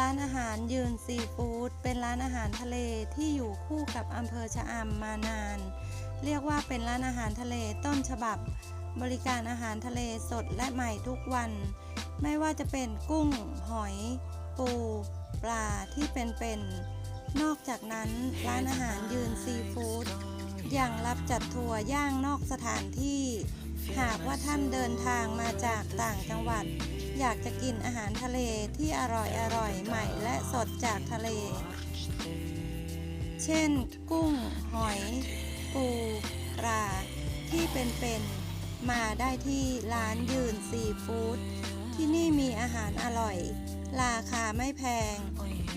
ร้านอาหารยืนซีฟู้ดเป็นร้านอาหารทะเลที่อยู่คู่กับอำเภอชะอำมานาน เรียกว่าเป็นร้านอาหารทะเลต้นฉบับ บริการอาหารทะเลสดและใหม่ทุกวัน ไม่ว่าจะเป็นกุ้ง หอย ปู ปลาที่เป็นๆนอกจากนั้นร้านอาหารยืนซีฟู้ดยังรับจัดทัวร์ย่างนอกสถานที่ หากว่าท่านเดินทางมาจากต่างจังหวัด อยากจะกินอาหารทะเลที่อร่อยอร่อยใหม่และสดจากทะเล เช่น กุ้ง หอย ปูปลาที่เป็นๆมาได้ที่ร้านยืนซีฟู้ดที่นี่มีอาหารอร่อย ราคาไม่แพง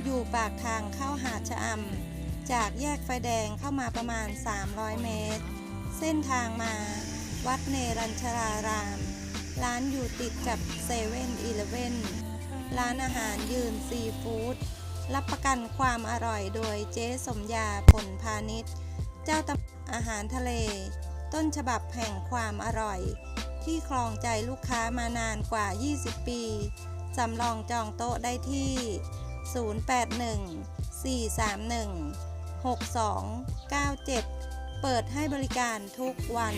อยู่ปากทางเข้าหาดชะอำจากแยกไฟแดงเข้ามาประมาณ 300 เมตร เส้นทางมา วัดเนรัญชราราม ร้านอยู่ติดกับเซเว่นอีเลเว่นร้านอาหารยืนซีฟู้ดรับประกันความอร่อยโดยเจ๊สมยาผลพาณิชย์ เจ้าตำอาหารทะเล ต้นฉบับแห่งความอร่อย ที่ครองใจลูกค้ามานานกว่า 20 ปีสำรองจองโต๊ะได้ที่ 081 431 6297 เปิดให้บริการทุกวัน